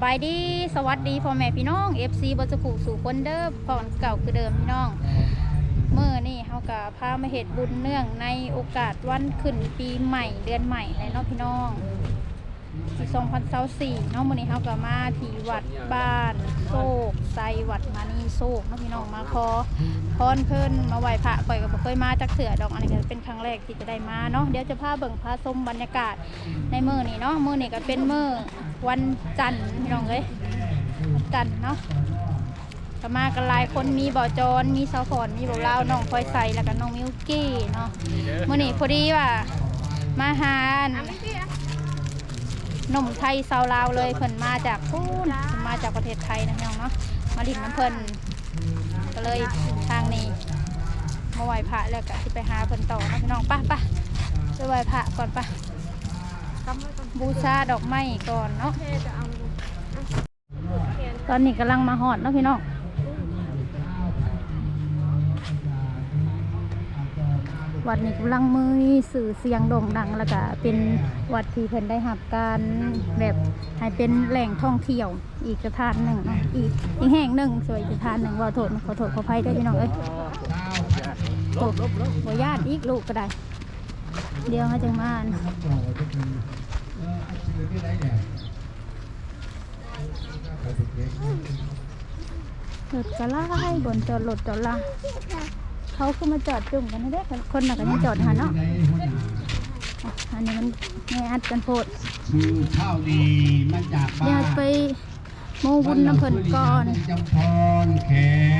บายดีสวัสดีพ่อแม่พี่น้อง FC บัสผูสู่คนเดิมพอนเก่าคือเดิมพี่น้องเมื่อนี่เฮากับพามาเหตุบุญเนื่องในโอกาสวันขึ้นปีใหม่เดือนใหม่ในเนาะพี่น้องปี2024เนาะมื้อนี้เฮาก็มาที่วัดบ้านโศกไซวัดมานีโศกเนาะพี่น้องมาขอพรเพิ่นมาไหว้พระก่อยก็บ่เคยมาจักเถื่อดอกอันนี้ก็เป็นครั้งแรกที่จะได้มาเนาะเดี๋ยวจะพาเบิ่งพาชมบรรยากาศในมื้อนี้เนาะมื้อนี้ก็เป็นมื้อ วันจันทร์พี่น้องเอ้ยวันจันทร์เนาะก็มากันหลายคนมีบ่อจอนมีสาวฝนมีบ่าวลาวน้องพลอยใสแล้วก็น้องมิวกี้เนาะมื้อนี้พอดีว่ามาหาหนุ่มไทยสาวลาวเลยเพิ่นมาจากพูนเพิ่นมาจากประเทศไทยนะพี่น้องเนาะมาดิ่น้ำเพิ่นก็เลยทางนี้มาไหว้พระแล้วก็สิไปหาเพิ่นต่อเนาะพี่น้องไป่ะป่ะไปไหว้พระก่อนป่ะ บูชาดอกไม้ก่อนเนาะตอนนี้กำลังมาหอดเนาะพี่น้องวัดนี้กำลังมือสื่อเสียงโด่งดังแล้วก็เป็นวัดที่เพิ่นได้หับการแบบให้เป็นแหล่งท่องเที่ยวอีกสถานหนึ่งอีกอีกแห่งหนึ่งสวยสถานหนึ่งว่าโทษขอโทษขออภัยด้วยพี่น้องเอ้ยโอ้บ่ญาติอีกลูกก็ได้ เดี๋ยวเขาจะมาอัน รถกระไล่บนจอดรถจอดละเขาขึ้นมาจอดจุ่มกันนะเด้อคนหนักกันยังจอดหันเนาะอะอันนี้มันแง่อัดกันโพดชื่อข้าวดีมาจากเดี๋ยบ้านไปโมบุญน้ำเพิ่นก่อนจำพรแข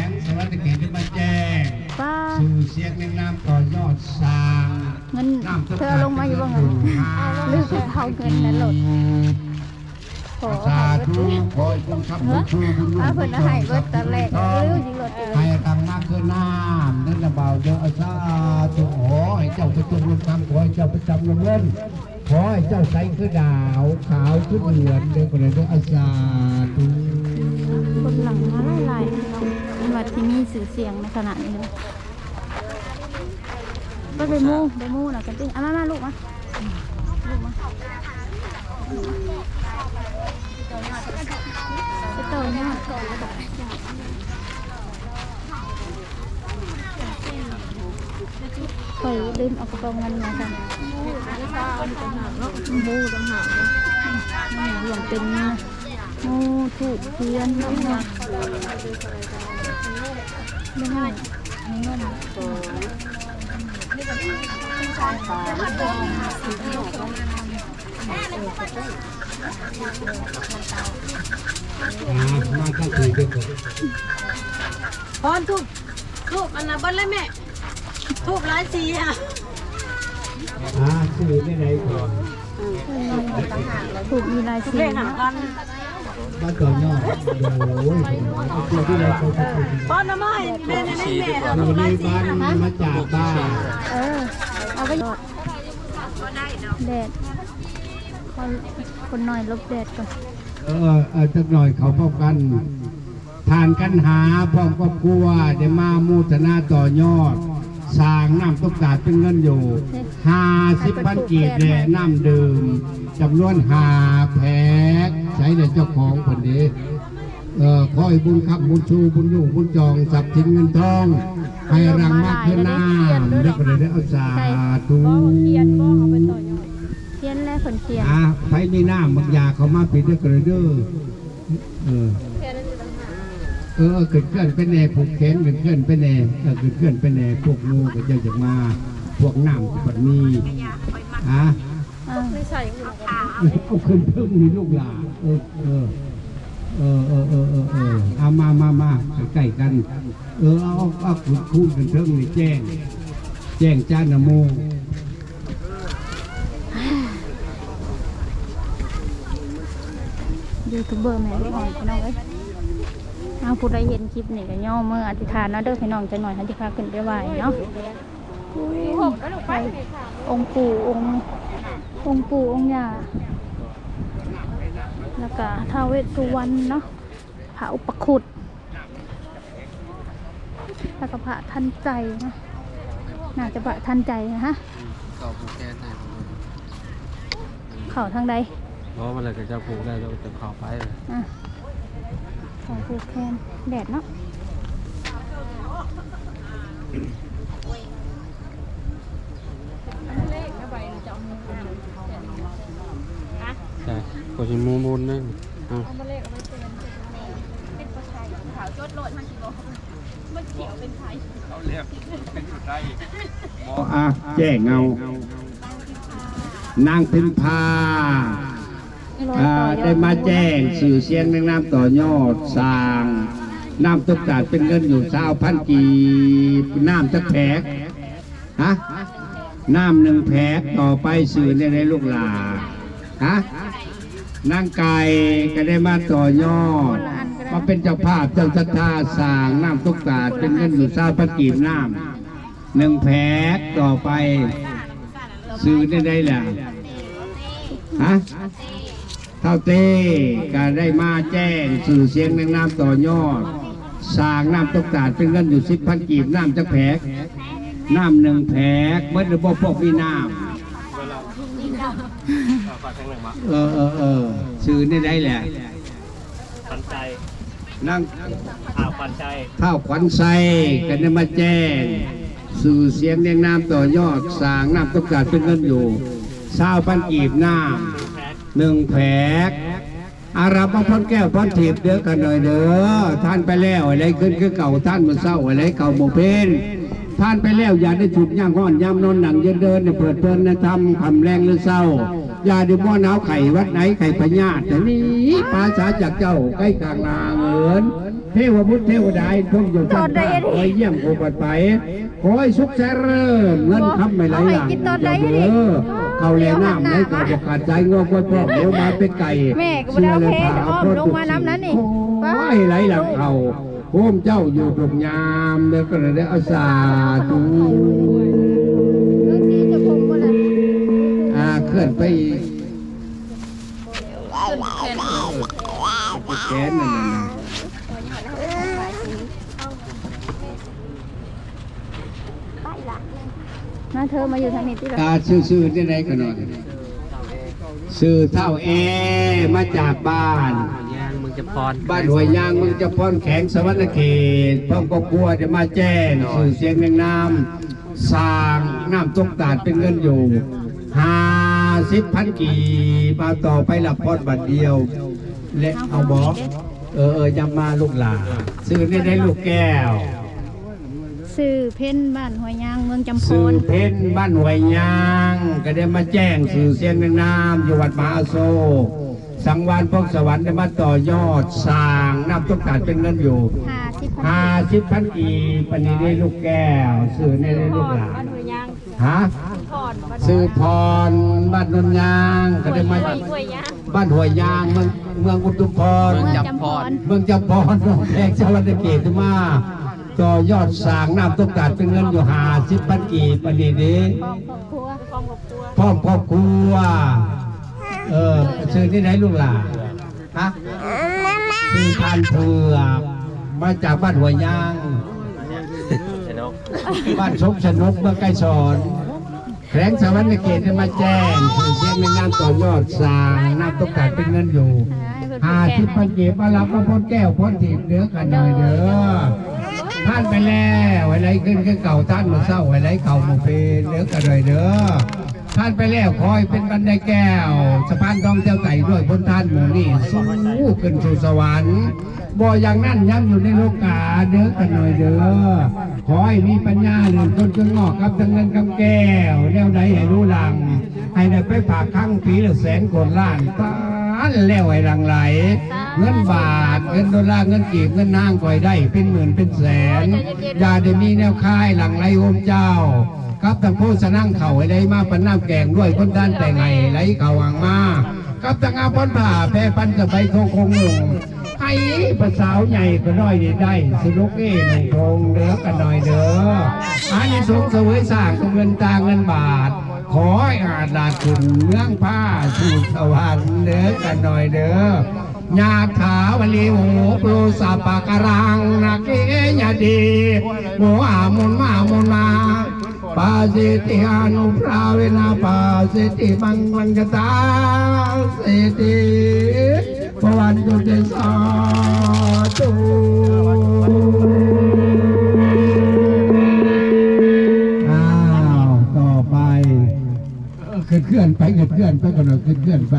นสวัสดิเกตมาแจ้งป้าชื่เสียงในนามต่อยอดสร้างเงินเธอลงมาอยู่บ้างเงินลืมเอาเงินนั้นหลด ขอสาธุคอยบุญคำบุญชูบุญป้าเพิ่นเอาให้เบิดตอนแรกลืมยิงหลดอยู่ให้ตังมากขึ้นน้ำนั่นระเบาเยอะสาธุขอให้เจ้าประจุบุญคำขอให้เจ้าประจำลงเงินขอให้เจ้าใสคือดาวขาวคือเดือนเด็กคนไหนก็อาสาธุคนหลังมาไล่ๆพี่น้องเป็นวัดที่มีสื่อเสียงในขณะนี้ก็ไปมู่ไปมู่นะกันติเอามามาลูกมาลูกมา ไปต่อยอดคอยลืมเอากระเป๋าเงินมาค่ะบูต่างหากเนาะนี่รวมเป็นโมูถูกเทียนน้ำมันไม่ให้ไม่เงินอ่า มาตั้งคุยกันก่อนพรทุบทุบอันนั้นเบิ้ลเลยแม่ทุบหลายสีอะอ่าชื่อไม่ไหนก่อนถูกมีลายสีเลขหากันบ้านก่อนยอดโอ้ยเอาตัวที่ไหนเขาจะคุยกันป้อนน้ำมันแม่ในแม่เราเราทุบหในลายสีบ้านมาจากบ้านเออเอาไปยอดแดด คนคนหน่อยลบแดดก่อนเออเออจักหน่อยเขาพบกัน ทานกันหาพร้อมครอบครัวได้มามูทนาต่อยอด สร้างน้ำต้มกาดเป็นเงินอยู่ห้าสิบพันกีบแด่น้ำดื่มจำนวนหาแพ็กใช้ในเจ้าของคนนี้เอ่อขอให้บุญครับบุญชูบุญยุ่งบุญจองทรัพย์สินเงินทองให้รังมากขึ้นน้ำเด็กคนนี้ได้เอาสาธุ เทียนบ่เอาไปต่อยอดเทียนแรกผลเทียนอะไฟมีน้ำบางยาเขามาปิดด้วยกระเด้อเออเออเกิดเคลื่อนเป็นแน่ผูกแขนเกิดเคลื่อนเป็นแน่เออเกิดเคลื่อนเป็นแน่พวกงูก็จะจะมา พวกน้ำปัดมีอะอ่าเอาขึ้นเพิ่มมีลูกหลาเออเออเออเออเออเออเออเอามามามาใกล้กัน เออเอาเอาขุดคูดกันเทิงนี่แจ้ง แจ้งจ้านโม ยูทูบเบอร์แม่ลูกอ่อนพี่น้องเอ้ยเอาผู้ใดเห็นคลิปนี่ก็ย่อเมื่ออธิษฐานเนาะเด้อพี่น้องจังหน่อยให้ที่พาขึ้นไปไหวเนาะองค์ปู่องค์องค์ปู่องค์ย่าแล้วก็ท้าวเวสสุวรรณเนาะพระอุปคุตแล้วก็พระทันใจนะน่าจะพระทันใจนะฮะเข่าทางใด เพราะมันเลยก็จะปลูกได้เราจะเข้าไปอะของผูกแคนแดดเนาะใช่ก็จะมูมูลนั่นอะขาวจดโหลดมันกิโลมันเขียวเป็นไทยอะแจ้งเงานางพิมพา อ่าได้มาแจ้งสื่อเสียงในน้ำต่อยอดสร้างน้ำตกตาดเป็นเงินอยู่สาวพันกีบน้ำจะแผกฮะน้ำหนึ่งแผกต่อไปสื่อในในลูกหลาฮะนางไก่ก็ได้มาต่อยอดมาเป็นเจ้าภาพเจ้าศรัทธาสร้างน้ำตกตาดเป็นเงินอยู่สาวพันกีบน้ำหนึ่งแผกต่อไปซื้อได้ได้แหละฮะ เท่าเต้ก็ได้มาแจ้งสื่อเสียงในน้ำต่อยอดสร้างน้ำตกตาดเป็นเงินอยู่สิบพันกีบน้ำจักแผกน้ำหนึ่งแผกเมื่อระบบพวกมีน้ำเออเออเออซื้อได้ได้แหละปันใจนั่งข่าวปันใจข้าวขวัญไซก็ได้มาแจ้ง สื่อเสียงเรียงน้ำต่อยอดสร้างน้ำตกตาดเป็นเงินอยู่เศร้าพันกีบน้ำ หนึ่งแผกอารับมาพ้นแก้วพ้นถีบเด้อกันหน่อยเด้อท่านไปแล้วอะไรขึ้นคือเก่าท่านมันเศร้าอะไรเก่าโมเพนท่านไปแล้วอย่าได้ฉุดย่างห้อนย่ำนอนหนังเย็นเดินเนี่ยเปิดเพลินนะทำคำแรงหรือเศร้าอย่าได้ม้อหนาวไข่วัดไหนไข่พญาติแต่นี้ภาษาจากเจ้าใกล้กลางลางเอินเทวบุตรเทวดาท่องอยู่กันตาคอยเยี่ยมโอปัดไปขอให้สุขแสนเริ่มเงินคำไม่ไหลหลังเด้อ เขาเลี้ยงน้ำในกาบขาดใจงอกไว้พ่อเดี๋ยวมาเป็นไก่แม่ก็บ่ได้เอาเพลงอ้อมลงมาน้ำนั้นนี่โอ้ยไหลหลังเขาโฮมเจ้าอยู่ตรงยามเดี๋ยวก็เลยได้อาสาธุเรื่องอาเคลื่อนไปอีกขึ้นแคนไปแขนนั่นน่ะ มาเธอมาอยู่ทางนี้ที่ละตาซื่อๆที่ไหนกันหน่อยซื่อเท่าแอมาจากบ้านยางมึงจะพรบ้านหัวยยางมึงจะพ้นแข็งสวรรณเขตพ่อก็กลัวจะมาแจ้งสื่อเสียงในน้ำสร้างน้ำตกตาดเป็นเงินอยู่ห้าสิบพันกีมาต่อไปหลับพอดบัดเดียว และเอาบอกเออเออยำมาลูกหลานซื้อได้ได้ลูกแก้ว สื่อเพ่นบ้านหัวยยางเมืองจำพสื่อรเพ้นบ้านหัวยยาง ก็ได้มาแจ้งสื่อเสียงในน้ำอยู่วัดมหาโซ สังวานพวกสวรรค์ได้มาต่อยอดสร้างน้ำตกตาดเป็นเงินอยู่ห้าสิบพันห้าสิบพันกีปณีได้ลูกแก้วสื่อในได้ลูกหลานฮะสื่อพรบ้านนนยางก็ได้มาบ้านหัวยยางเมืองเมืองอุตุมพรเมืองจำพร เมืองจำพรน้องแพงชาวนาเกตมา ต่อยอดสร้างน้ำตกตาดเป็นเงินอยู่ห้าสิบพันกีปณีเด้พร้อมครอบครัวพร้อมครอบครัวเออชื่อที่ไหนลูกหลานฮะชื่อทานเผือกมาจากบ้านหัวยยางชนกบ้านชกชนกเมืองไกรสอนแขวงสวรรค์เขตได้มาแจ้งสื่อเสียงในน้ำต่อยอดสร้างน้ำตกแต่เป็นเงินอยู่ห้าสิบพันเก็บมารับมาพ้นแก้วพ้นถีบเนื้อกันหน่อยเด้อ ท่านไปแล้วไว้ไรขึ้นขึ้นเก่าท่านมาเศร้าไว้ไรเก่ามูเพนเนื้อกันหน่อยเด้อท่านไปแล้วคอยเป็นบันไดแก้วสะพานทองเจ้าไต่ด้วยพ้นท่านหมูนี่สู้ขึ้นสู่สวรรค์บ่อย่างนั้นย้ำอยู่ในโลกาเด้อกันหน่อยเด้อขอให้มีปัญญาเรื่องต้นจนงอกกับทั้งเงินกำแก้วแนวใดให้รู้หลัง ให้ได้ไปฝากข้างปีละแสนคนล้านตา นแล้วให้หลังไหล เงินบาท เงินดอลลาร์เงินกีบเงินนางก่อยได้เป็นหมื่นเป็นแสนอย่าได้มีแนวค่ายหลังไหลโอมเจ้ากับทางโพสนั่งเข่าให้ได้มาปันน้ำแกงด้วยคนด้านแต่ไงไหลเข่าหางมากับทางอาพนผ่าแพร่ปันจะไปโคงคงลงไอ้ภาษาวใหญ่ก็น้อยนี่ได้สนุกเอ้หนุ่งทงเด้อกันหน่อยเด้ออันนี้สงเสวยสร้างเงินตาเงินบาท ขอให้อาจลาดขุนเมืองผ้าสู่สวรรค์เด้อกันหน่อยเด้อญาถาวลีโหปรูสปาการังนักเอยาดีโมอามุนมามุนมาปาสิติอานุภราเวนะปาสิติมังมังกตาสิติปวันตุเตสาธุ เออเคลื่อนไปเคลื่อนไปก่อนหน่อยเคลื่อนไป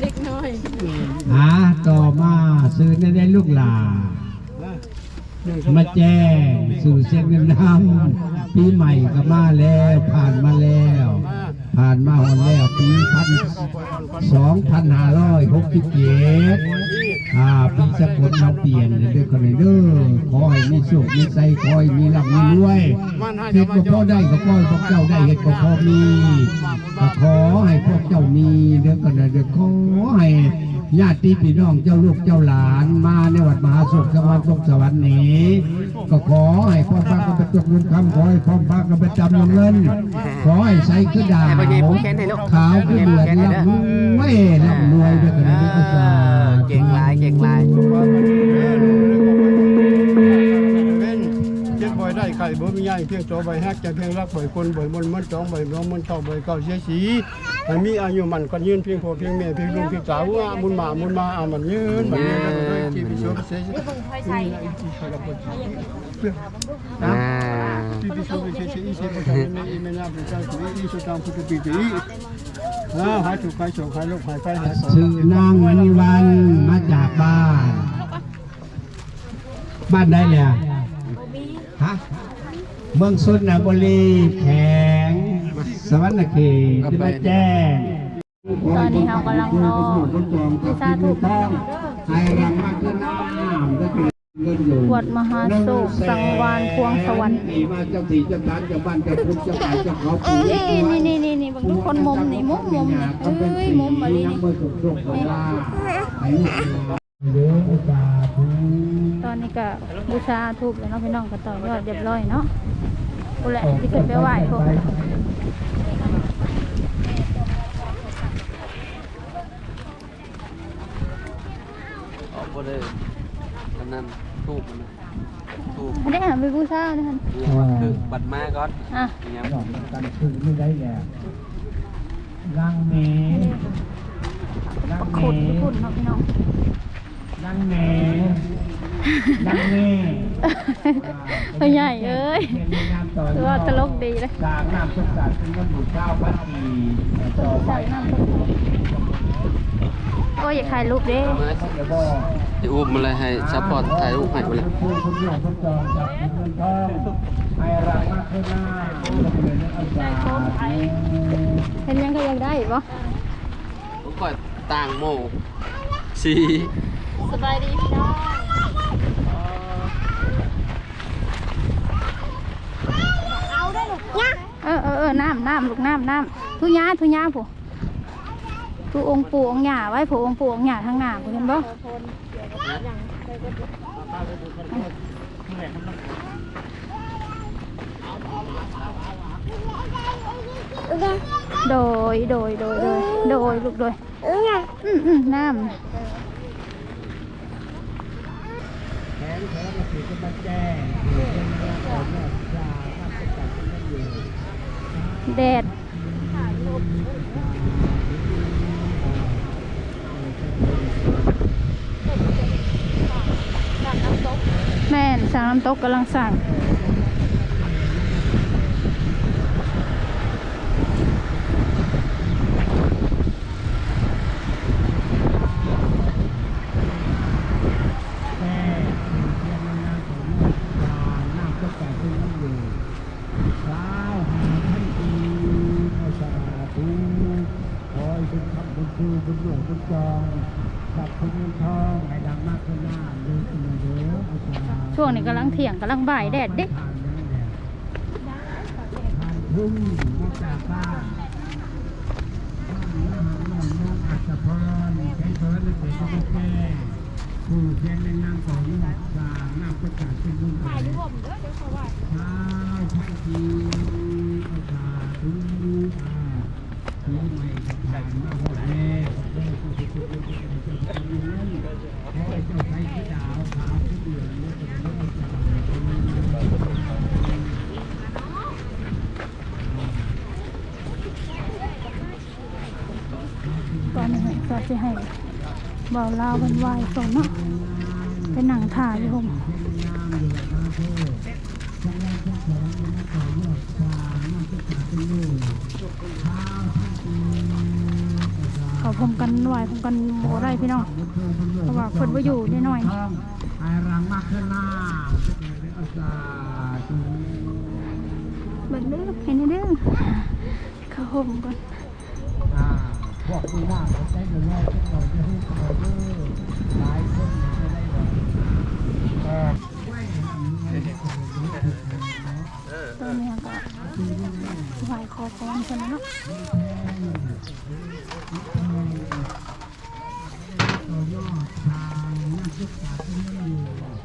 เล็กน้อยหาต่อมาซื้อได้ได้ลูกหลามาแจ้งสู่เสียงน้ำปีใหม่ก็มาแล้วผ่านมาแล้ว ผ่านมาหอนแล้วปีพันสองพันห้าร้อยหกสิบเจ็ดอ่าปีสกุลเราเปลี่ยนเด้อคนเด้อขอให้มีสุขมีใจคอยมีหลักมีรวยเห็ดก็พอได้ก็พ่อพวกเจ้าได้เห็ดก็พอมีขอให้พวกเจ้ามีเด้อคนเด้อขอให้ ญาติพี่น้องเจ้าลูกเจ้าหลานมาในวัดมหาสุขสวรรค์สุขสวรรค์นี้ ก็ขอให้พ่อพักันไปจบเงินคำขอให้พ่อพักันไปจำเงิน ขอให้ใส่ขึ้นดาวขาวขึ้นเดืองร่ำรวยร่ำรวยด้วยกันนี้ก็สาเก่งลายเก่งหลายเจ็บบ่อย ได้ไข่บ่มีใหญ่เพียงโตบ่อยฮักจะเพียงรักบ่อยคนบ่อยมนต์มันจองบ่อยร้องมันเท่าบ่อยเก่าเสียสีให้มีอายุมันก็ยืนเพียงพอเพียงแม่เพียงลุงเพียงสาวว่ามุนมามุนมาเอามันยืนมันยืนแล้วก็ด้วยชีวิตโชคเสียอ่าชีวิตโชคเสียสีเสียบ่ใช่ไม่ไม่น่าเป็นเจ้าชีวิตที่สุดทางพุทธปีติอ่าหายทุกข์หายโศกหายโรคหายไฟหายชื่อนางมณีวันมาจากบ้าน บ้านได้เลยฮะ เมืองสุนบุรีแข็งสวรรณเขตที่มาแจ้งตอนนี้เรากำลังรอพิซาถูกให้รังมากขึ้นน้ำก็คือเงินอยู่บวชมหาโศกสังวานพวงสวรรค์นี่มาเจ้าที่เจ้าทานเจ้าบ้านเจ้าพุทธเจ้าป่าเจ้าเขาปู่นี่นี่นี่นี่นี่บางทุกคนมุมนี่มุมมุมนี่เอ้ยมุมอะไรนี่ ออุตาทุตอนนี้ก็บูชาถูกแล้วเนาะพี่น้องก็ต่อยอดเรียบร้อยเนาะกูแหละที่ขึ้นไปไหว้พวกออกบ่ได้อันนั้นทูบมันนะทูบอันนี้หันไปบูชาเลยหันเนี่ยมันคือบัตรมาก่อนอะเนี่ยกันคือไม่ได้แก่ร่างเมร่างเมขุดขุดเนาะพี่น้อง ร่างเมร่างเมตัวใหญ่เอ้ยตัวตลกดีเลยสร้างน้ำสุขสันต์เป็นเงินบุญเก้าพันปีต่อไปใส่น้ำตกโอ้ยอยากถ่ายรูปเด้มาจะบอกจะอุ้มมาเลยให้ซัพพอร์ตถ่ายรูปให้ไปเลยผู้คนหลงคนจองจับเงินทองให้รักมากขึ้นหน้าจะเป็นอันตรายเห็นยังก็อยากได้ปะผมก็ต่างโมสี สบายดีพี่น้องเออเออเออน้ำน้ำลูกน้ำน้ำทุยาทุยาผู้ทุองค์ปู่องค์หย่าไว้ผู้องค์ปู่องค์หย่าทางหน้าผู้เห็นบ่โดยโดยโดยโดยโดยลูกโดยอืมอืมน้ำ แดดแม่นสั่งน้ำตกกำลังสั่ง แม่เพียงนานของน้ำก็แก่ขึ้นอยู่สาวหาท่านปีสาธุคอยเป็นคำบุญคือบุญหลวงบุญจองกับคุณเงินทองให้ดังมากขึ้นหน้าเดือขึ้นมาเด้ออาจารย์ ช่วงนี้ กำลังบ่ายแดดเด็กมุ่งมาจากบ้านน้องอัศพรใช้เบอร์นเด็กก็ไม่แก่ผู้เพียงในนามของสาน้ำประกาศเป็นรุ่นถ่ายรูปเด้อเดี๋ยวเขาว่าข้าวพันธีอาสาธุอาปีใหม่ผ่านมาหมดแล้วขอให้เจ้าให้เจ้ายที่ดาวขาวที่เดือนและเป็นเรื่องจาก สิให้เบาลาวเป็นวายก่อนเนาะเป็นหนังถ่ายอยู่ผมเขาพมกันวายพมกันโมไรพี่น้องเพราะว่าเพิ่นว่าอยู่นิดหน่อยไอรังมากขึ้นหน้าอาสาธุเบิ่งเด้อเห็นเด้อเขาห่มก่อน พวกคุณว่าเขาใช้เงินน้อยเป็นหน่อยจะให้เขาเด้อหลายคนจะได้แบบเออตัวเนี้ยก็ไหวคอคอนคนนั้นเนาะคงนพระคุณอยู่ดีมีแห้งร่ำรวยร่ำรวยกันกันเลยเด้ออาจารย์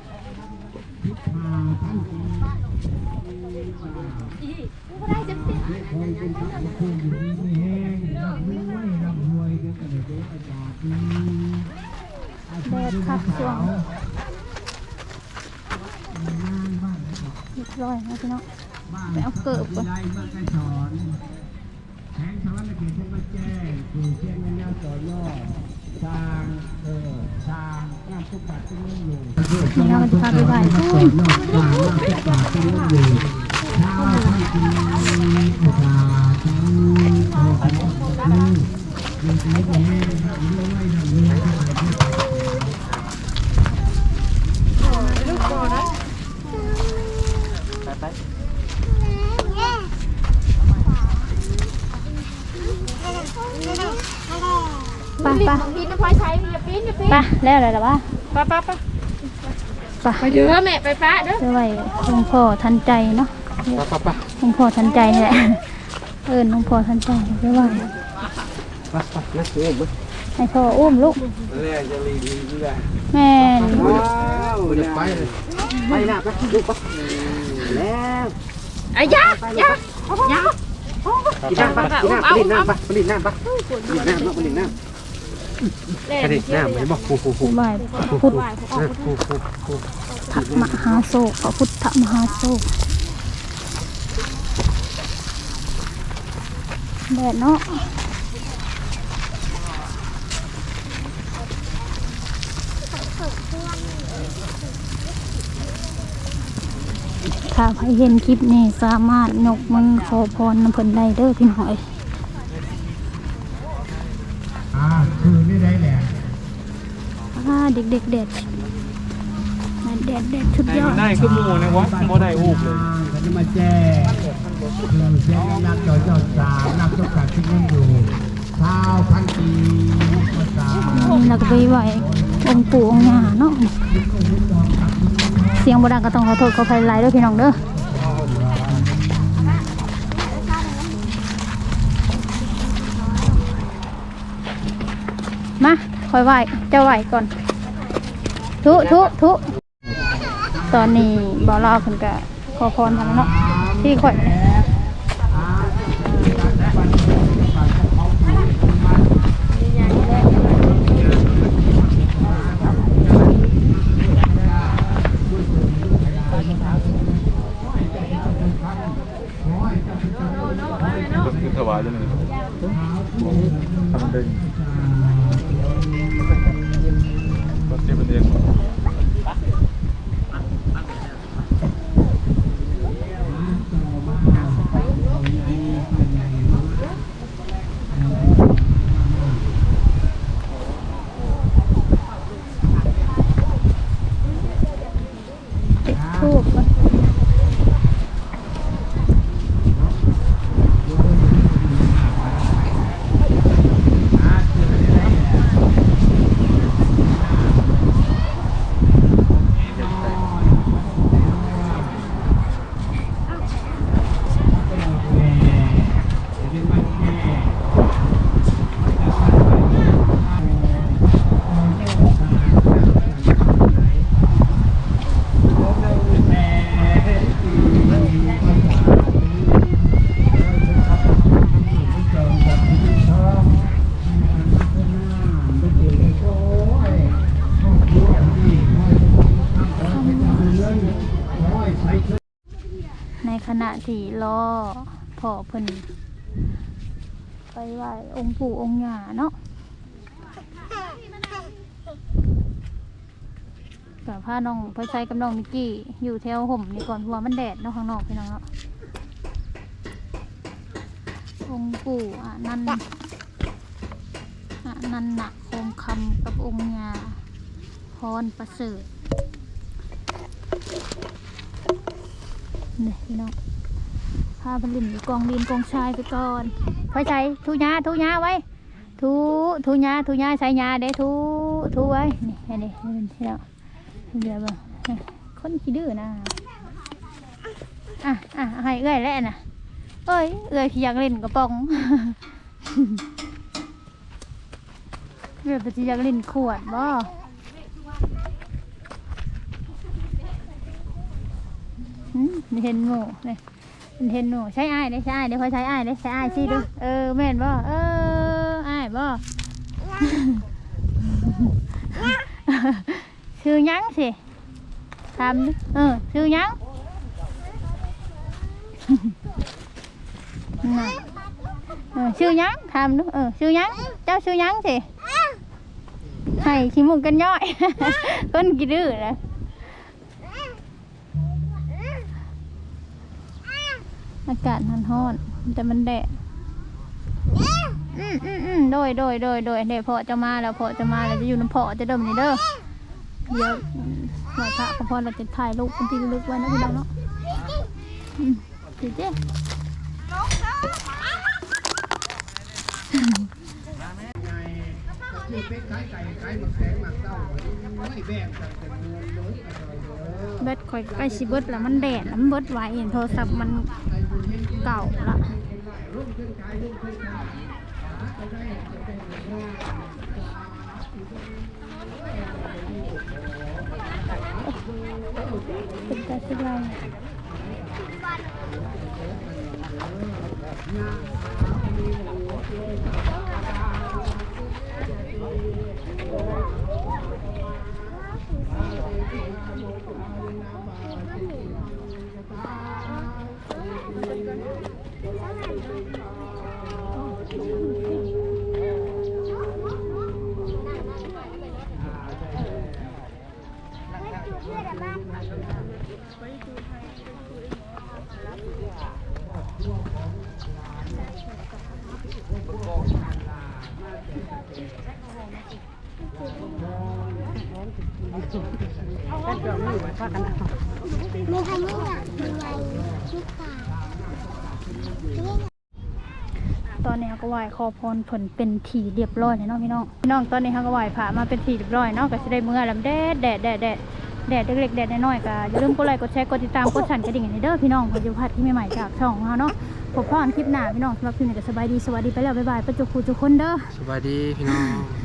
แดดคักสวงเรียบร้อยนะพี่น้องไปเอาเกิบก่อนไล่มาใกแทงชาวบ้านละเกียรติมาแจ้งคือเชียงเงินต่อยอด สร้างเออสร้างงานทุกบาททุกเงินอยู่นี่เราจะพาไปไหว้พุ่ต่อนยอดสร้างงานทุกบาททุกเงินอยู่ชาวพันปีอุตสาหกรรมโอ้โหนี่มีชีวิตแห้งทำด้วยทำด้วยทำด้วย ไปไปปีนพลอยใช้อย่าปีนอย่าปีนไปแล้วอะไรหรอวะป้าป้าป้าไปไปเด้อแม่ไปป้าเด้อจะไหวหลวงพ่อทันใจเนาะไปไปไปหลวงพ่อทันใจนี่แหละเอิญหลวงพ่อทันใจจะไหวไปไปนะเอ้ยมึงให้พ่ออุ้มลูกแรกจะรีดีด้วยแม่นว้าวไปเลยไปนะไปลูกไปแล้วไอ้ยาอยาอยากินน้ำไปกินน้ำไปลินน้ำไปไปลินน้ำไปลินน้ำเนาะไปลินน้ำ ไปลินน้ำไปบอกฟูฟูฟูไหวพุทธฟูฟูฟูมหาโศกพระพุทธมหาโศกแดดเนาะถ้าใครเห็นคลิปนี้สามารถยกมันขอพรน้ำเพิ่นได้เด้อพี่น้อย อ่าคือไม่ได้แหละ อ่า เด็กๆเด็ดแดดแดดชุดยอดได้คือหมูนะวะบ่ได้อูบเลยก็จะมาแจ้งคือเชียงนักต่อยอดสามนักทุกบาททุกเงินอยู่ชาวพันปีอุตสาหนี่เราก็ไปไหวองค์ปู่องค์ย่าเนาะเสียงบดังก็ต้องขอโทษขออภัยหลายด้วยพี่น้องเด้อมาคอยไหวเจ้าไหวก่อน ทุทุทุตอนนี้บอลเราเพิ่นกะขอพรทางเนาะที่ข่อย สีล้อพ่อเพิ่นไปไหวองค์ปู่องค์ยาเนาะกับผ้าน้องพ่อใช้กับน้องมิกกี้อยู่แถวห่มนี่ก่อนหัวมันแดดเนาะข้างนอกพี่น้องเนาะองค์ปู่อะนั่นอะนั่นหนักคงคำกับองค์ยาพรประเสริฐนี่พี่น้อง พาไปลินกองดินกองทรายไปก่อนพลอยใช้ทุยาทุยาไว้ทูทูยาทูยาใส่ยาเด้ทูทูไว้นี่อันนี้นี่เป็นที่เราเดี๋ยวบ่คนขี้ดื้อนะอะอะให้เอื้อยแล้วนะเอ้ยเอื้อยขี้อยากเล่นกระป๋องเอื้อยไปที่อยากเล่นขวดบ่เห็นหมูนี่ มันเห็นหนูใช้อ้ายเด้ใช้อ้ายเด้คอยใช้อ้ายเด้ใช้อ้ายสิดูเออแม่นบ่เอออ้ายบ่ชื่อหยังสิทำดิเออชื่อหยังน่ะเออชื่อหยังทำดูเออชื่อหยังเจ้าชื่อหยังสิให้ขี้มุกกันย่อยคนกี่ดื้อนะ อากาศมันร้อนแต่มันแดดอืมอืมอืมโดยโดยโดยโดยเดี๋ยวพอจะมาแล้วพอจะมาแล้วจะอยู่น้ำพอจะเดิมนี่เด้อเดี๋ยวไหวพระก็พอเราจะถ่ายรูปเป็นที่ระลึกไว้นะพี่น้องเนาะอืมเจ๊เจ๊เบ็ดคอยใกล้สิเบิดแล้วมันแดดแล้วมันเบิดไว้เห็นโทรศัพท์มัน เก่าละเป็นแต่สิไรต อนนี้เขาก็ ไหว้ขอพรผลเป็นทีเรียบร้อยแล้วเนาะพี่น้องพี่น้องตอนนี้เขาก็ไหว้พระมาเป็นทีเรียบร้อยเนาะก็จะได้เมื่อลำแดดแดดแดดแดดแดดเล็กๆแดดน้อยๆก็อย่าลืมกดไลค์กดแชร์กดติดตามกดสั่นกระดิ่งให้เด้อพี่น้องเพื่อจะพลาดที่ใหม่ๆจากช่องของเราเนาะพบพ่อกันคลิปหน้าพี่น้องสำหรับคลิปนี้ก็สบายดีสวัสดีไปแล้วบ๊ายบายประจุคูทุกคนเด้อสบายดีพี่น้อง